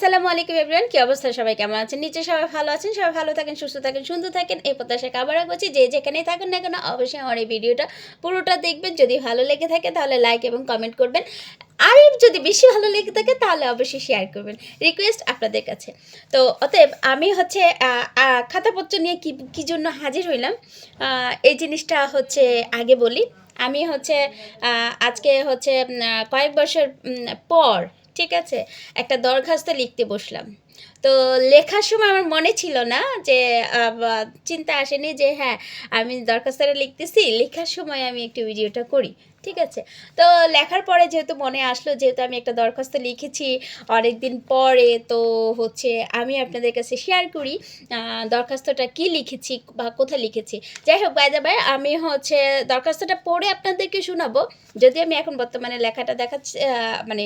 আসসালামু আলাইকুম এভরিওয়ান, কি অবস্থা? সবাই কেমন আছেন? নিচে সবাই ভালো আছেন, সবাই ভালো থাকেন, সুস্থ থাকেন, সুন্দর থাকেন। এই প্রত্যাশা কামনা করছি, যে যেখানেই থাকুন না কেন, অবশ্যই আমার এই ভিডিওটা পুরোটা দেখবেন। যদি ভালো লেগে থাকে, তাহলে লাইক এবং কমেন্ট করবেন। আর যদি বেশি ভালো লেগে থাকে, তাহলে অবশ্যই শেয়ার করবেন। রিকোয়েস্ট আপনাদের কাছে। তো অতএব আমি হচ্ছে খাতাপত্র নিয়ে কি, কী জন্য হাজির হইলাম এই জিনিসটা হচ্ছে আগে বলি। আমি হচ্ছে আজকে হচ্ছে কয়েক বছর পর ঠিক আছে? একটা দরখাস্ত লিখতে বসলাম। তো লেখার সময় আমার মনে ছিল না যে চিন্তা আসেনি যে হ্যাঁ আমি দরখাস্তটা লিখতেছি, লেখার সময় আমি একটু ভিডিওটা করি। ঠিক আছে। তো লেখার পরে যেহেতু মনে আসলো যেহেতু আমি একটা দরখাস্ত লিখেছি অনেক দিন পরে তো হচ্ছে আমি আপনাদের কাছে শেয়ার করি দরখাস্তটা কি লিখেছি বা কোথায় লিখেছি। যাই হোক বাইদা ভাই আমি হচ্ছে দরখাস্তটা পড়ে আপনাদেরকে শোনাবো। যদি আমি এখন বর্তমানে লেখাটা দেখাচ্ছি মানে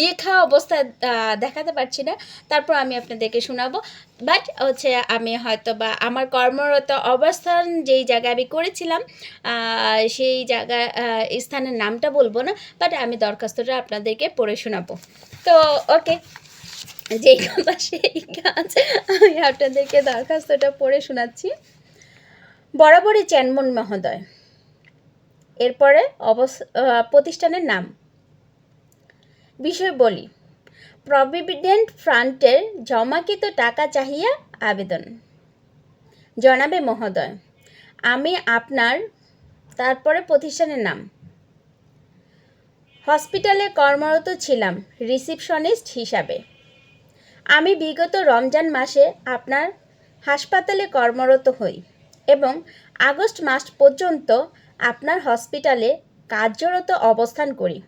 লেখা অবস্থায় আহ, দেখাতে পারছি না তারপর আমি আপনাদেরকে শোনাবো। বাট হচ্ছে আমি হয়তো বা আমার কর্মরত অবস্থান যেই জায়গায় আমি করেছিলাম সেই জায়গা স্থানের নামটা বলব না বাট আমি দরখাস্তটা আপনাদেরকে পড়ে শোনাবো। তো ওকে যেই কথা সেই কাজ আমি আপনাদেরকে দরখাস্তটা পড়ে শোনাচ্ছি। বরাবরই চ্যানমন মহোদয়, এরপরে অবস প্রতিষ্ঠানের নাম। বিষয় বলি প্রভিডেন্ট ফ্রান্টের জমাকৃত টাকা চাহিয়া আবেদন। জনাবে মহোদয়, আমি আপনার, তারপরে প্রতিষ্ঠানের নাম। হসপিটালে কর্মরত ছিলাম রিসিপশনিস্ট হিসাবে। আমি বিগত রমজান মাসে আপনার হাসপাতালে কর্মরত হই এবং আগস্ট মাস পর্যন্ত আপনার হসপিটালে কার্যরত অবস্থান করি।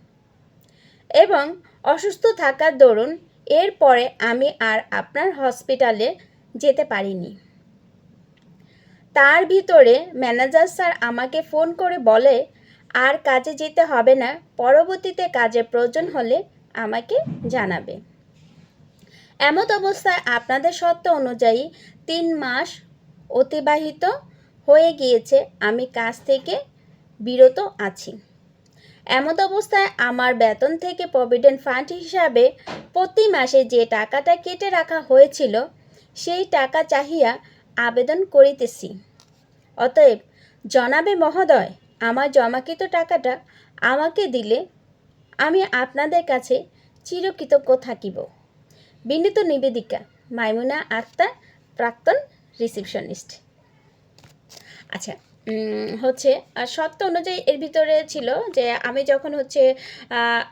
এবং অসুস্থ থাকার দরুন এরপরে আমি আর আপনার হসপিটালে যেতে পারিনি। তার ভিতরে ম্যানেজার স্যার আমাকে ফোন করে বলে, আর কাজে যেতে হবে না, পরবর্তীতে কাজে প্রয়োজন হলে আমাকে জানাবে। এমত অবস্থায় আপনাদের শর্ত অনুযায়ী তিন মাস অতিবাহিত হয়ে গিয়েছে, আমি কাজ থেকে বিরত আছি। এমত অবস্থায় আমার বেতন থেকে প্রভিডেন্ট ফান্ড হিসাবে প্রতি মাসে যে টাকাটা কেটে রাখা হয়েছিল, সেই টাকা চাহিয়া আবেদন করিতেছি। অতএব জনাবে মহোদয়, আমার জমাকৃত টাকাটা আমাকে দিলে আমি আপনাদের কাছে চিরকৃতজ্ঞ থাকিব। বিনীত নিবেদিকা, মাইমুনা আক্তার, প্রাক্তন রিসিপশনিস্ট। আচ্ছা হচ্ছে, আর শর্ত অনুযায়ী এর ভিতরে ছিল যে আমি যখন হচ্ছে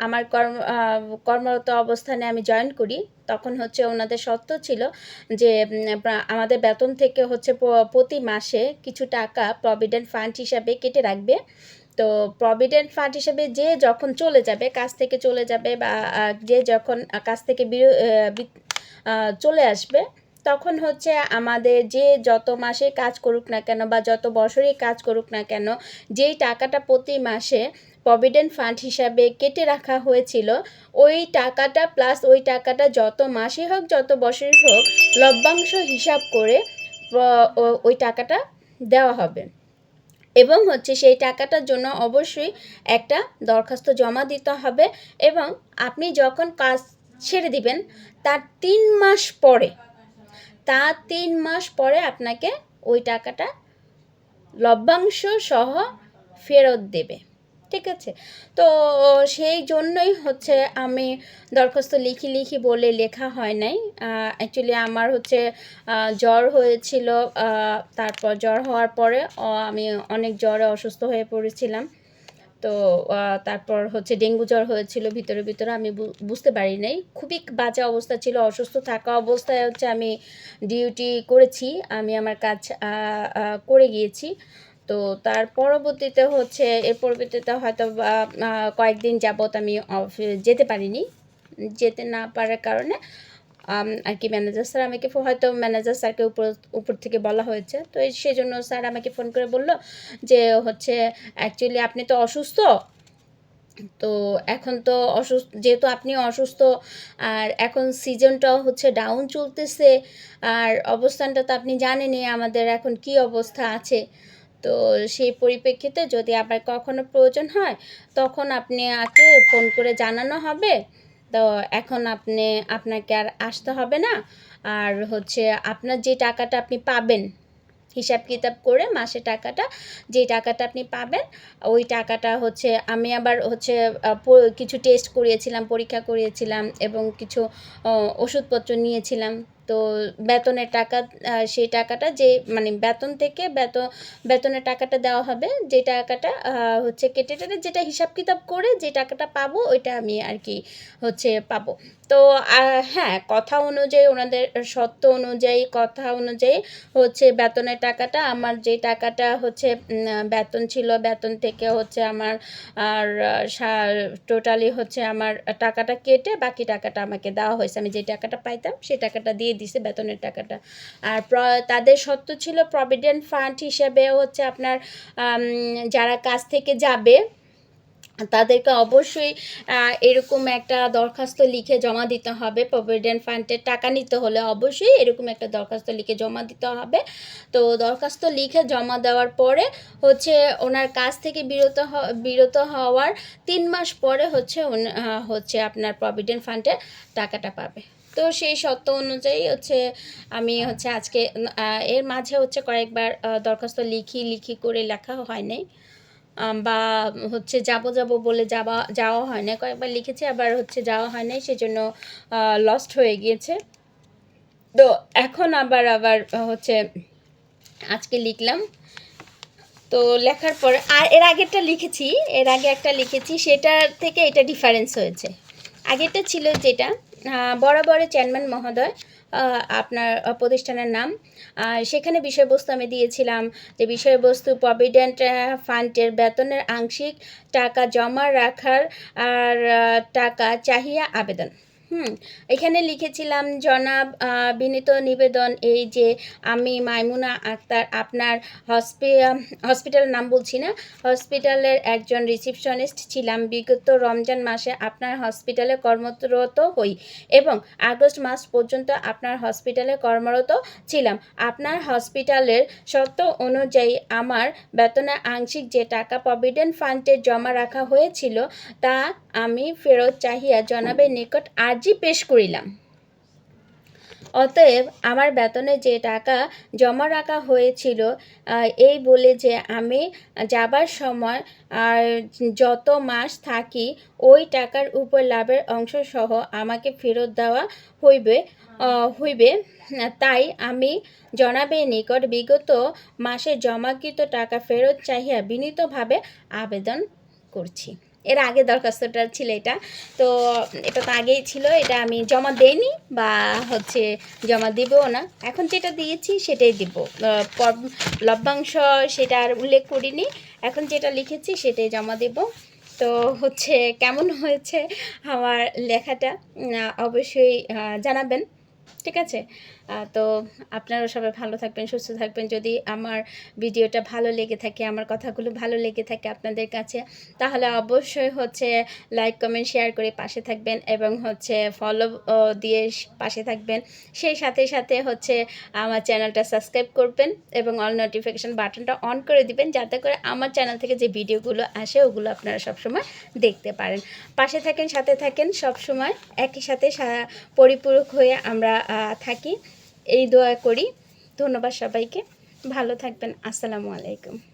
আমার কর্ম কর্মরত অবস্থানে আমি জয়েন করি, তখন হচ্ছে ওনাদের শর্ত ছিল যে আমাদের বেতন থেকে হচ্ছে প্রতি মাসে কিছু টাকা প্রভিডেন্ট ফান্ড হিসাবে কেটে রাখবে। তো প্রভিডেন্ট ফান্ড হিসেবে যে যখন চলে যাবে, কাজ থেকে চলে যাবে বা যে যখন কাজ থেকে চলে আসবে তখন হচ্ছে আমাদের যে যত মাসে কাজ করুক না কেন বা যত বছরই কাজ করুক না কেন, যেই টাকাটা প্রতি মাসে প্রভিডেন্ট ফান্ড হিসাবে কেটে রাখা হয়েছিল, ওই টাকাটা প্লাস ওই টাকাটা যত মাসে হোক, যত বছরই হোক, লভ্যাংশ হিসাব করে ওই টাকাটা দেওয়া হবে। এবং হচ্ছে সেই টাকাটার জন্য অবশ্যই একটা দরখাস্ত জমা দিতে হবে এবং আপনি যখন কাজ ছেড়ে দিবেন, তার তিন মাস পরে তার তিন মাস পরে আপনাকে ওই টাকাটা লভ্যাংশ সহ ফেরত দেবে। ঠিক আছে? তো সেই জন্যই হচ্ছে আমি দরখাস্ত লিখি লিখি বলে লেখা হয় নাই। অ্যাকচুয়ালি আমার হচ্ছে জ্বর হয়েছিল তারপর জ্বর হওয়ার পরে আমি অনেক জ্বরে অসুস্থ হয়ে পড়েছিলাম। তো তারপর হচ্ছে ডেঙ্গু জ্বর হয়েছিল ভিতরে ভিতরে আমি বুঝতে পারি নাই। খুবই বাজে অবস্থা ছিল, অসুস্থ থাকা অবস্থায় হচ্ছে আমি ডিউটি করেছি, আমি আমার কাজ করে গিয়েছি। তো তার পরবর্তীতে হচ্ছে, এর পরবর্তীতে হয়তো কয়েকদিন যাবত আমি যেতে পারিনি। যেতে না পারার কারণে আর কি ম্যানেজার স্যার আমাকে হয়তো ম্যানেজার স্যারকে উপর উপর থেকে বলা হয়েছে। তো সেই জন্য স্যার আমাকে ফোন করে বলল যে, হচ্ছে অ্যাকচুয়ালি আপনি তো অসুস্থ। তো এখন তো অসুস্থ যেহেতু আপনি অসুস্থ, আর এখন সিজনটাও হচ্ছে ডাউন চলতেছে, আর অবস্থানটা তো আপনি জানেনই আমাদের এখন কি অবস্থা আছে। তো সেই পরিপ্রেক্ষিতে যদি আবার কখনো প্রয়োজন হয়, তখন আপনি আগে ফোন করে জানানো হবে। তো এখন আপনি, আপনাকে আর আসতে হবে না। আর হচ্ছে আপনার যে টাকাটা আপনি পাবেন, হিসাব কিতাব করে মাসে টাকাটা, যে টাকাটা আপনি পাবেন, ওই টাকাটা হচ্ছে আমি আবার হচ্ছে কিছু টেস্ট করিয়েছিলাম, পরীক্ষা করিয়েছিলাম এবং কিছু ওষুধপত্র নিয়েছিলাম। তো বেতনের টাকা সেই টাকাটা যে মানে বেতন থেকে বেতন বেতনের টাকাটা দেওয়া হবে, যে টাকাটা হচ্ছে কেটে টেটে যেটা হিসাব কিতাব করে যে টাকাটা পাবো, ওইটা আমি আর কি হচ্ছে পাবো। তো হ্যাঁ কথা অনুযায়ী, ওনাদের সত্য অনুযায়ী, কথা অনুযায়ী হচ্ছে বেতনের টাকাটা, আমার যে টাকাটা হচ্ছে বেতন ছিল, বেতন থেকে হচ্ছে আমার, আর টোটালি হচ্ছে আমার টাকাটা কেটে বাকি টাকাটা আমাকে দেওয়া হয়েছে। আমি যে টাকাটা পাইতাম সেই টাকাটা দিয়ে দিছে বেতনের টাকাটা। আর তাদের সত্য ছিল প্রভিডেন্ট ফান্ড হিসেবে হচ্ছে আপনার যারা কাজ থেকে যাবে, তাদেরকে অবশ্যই এরকম একটা দরখাস্ত লিখে জমা দিতে হবে। প্রভিডেন্ট ফান্ডের টাকা নিতে হলে অবশ্যই এরকম একটা দরখাস্ত লিখে জমা দিতে হবে। তো দরখাস্ত লিখে জমা দেওয়ার পরে হচ্ছে ওনার কাছ থেকে বিরত বিরত হওয়ার তিন মাস পরে হচ্ছে হচ্ছে আপনার প্রভিডেন্ট ফান্ডের টাকাটা পাবে। তো সেই সত্য অনুযায়ী হচ্ছে আমি হচ্ছে আজকে এর মাঝে হচ্ছে কয়েকবার দরখাস্ত লিখি লিখি করে লেখা হয় নাই। বা হচ্ছে যাব যাব বলে যাওয়া যাওয়া হয় না কয়েকবার লিখেছি, আবার হচ্ছে যাওয়া হয় নাই, সেজন্য লস্ট হয়ে গিয়েছে। তো এখন আবার আবার হচ্ছে আজকে লিখলাম। তো লেখার পর, আর এর আগেরটা লিখেছি, এর আগে একটা লিখেছি, সেটার থেকে এটা ডিফারেন্স হয়েছে। আগেরটা ছিল যেটা আহ, বরাবরের চেয়ারম্যান মহোদয় আপনার প্রতিষ্ঠানের নাম। সেখানে বিষয়বস্তু আমি দিয়েছিলাম যে বিষয়বস্তু প্রভিডেন্ট ফান্ডের বেতনের আংশিক টাকা জমা রাখার আর টাকা চাহিয়া আবেদন। হুম, এখানে লিখেছিলাম, জনাব বিনীত নিবেদন, এই যে আমি মাইমুনা আক্তার, আপনার হসপি হসপিটাল নাম বলছি না, হসপিটালের একজন রিসিপশনিস্ট ছিলাম। বিগত রমজান মাসে আপনার হসপিটালে কর্মরত হই এবং আগস্ট মাস পর্যন্ত আপনার হসপিটালে কর্মরত ছিলাম। আপনার হসপিটালের শর্ত অনুযায়ী আমার বেতনের আংশিক যে টাকা প্রভিডেন্ট ফান্ডে জমা রাখা হয়েছিল তা আমি ফেরত চাহিয়া জনাবের নিকট আর্জি পেশ করিলাম। অতএব আমার বেতনে যে টাকা জমা রাখা হয়েছিল এই বলে যে আমি যাবার সময় আর যত মাস থাকি, ওই টাকার উপর লাভের অংশ সহ আমাকে ফেরত দেওয়া হইবে হইবে। তাই আমি জনাবে নিকট বিগত মাসে জমাকৃত টাকা ফেরত চাহিয়া বিনীতভাবে আবেদন করছি। এর আগে দরখাস্তটা ছিল এটা। তো এটা তো আগেই ছিল, এটা আমি জমা দেইনি বা হচ্ছে জমা দেবও না। এখন যেটা দিয়েছি সেটাই দিব। লভ্যাংশ সেটা আর উল্লেখ করিনি। এখন যেটা লিখেছি সেটাই জমা দেব। তো হচ্ছে কেমন হয়েছে আমার লেখাটা অবশ্যই জানাবেন। ঠিক আছে? তো আপনারা সবাই ভালো থাকবেন, সুস্থ থাকবেন। যদি আমার ভিডিওটা ভালো লেগে থাকে, আমার কথাগুলো ভালো লেগে থাকে আপনাদের কাছে, তাহলে অবশ্যই হচ্ছে লাইক কমেন্ট শেয়ার করে পাশে থাকবেন এবং হচ্ছে ফলো দিয়ে পাশে থাকবেন। সেই সাথে সাথে হচ্ছে আমার চ্যানেলটা সাবস্ক্রাইব করবেন এবং অল নোটিফিকেশান বাটনটা অন করে দিবেন, যাতে করে আমার চ্যানেল থেকে যে ভিডিওগুলো আসে, ওগুলো আপনারা সবসময় দেখতে পারেন। পাশে থাকেন, সাথে থাকেন, সবসময় একই সাথে পরিপূরক হয়ে আমরা থাকি। এই দোয়া করি। ধন্যবাদ সবাইকে। ভালো থাকবেন। আসসালামু আলাইকুম।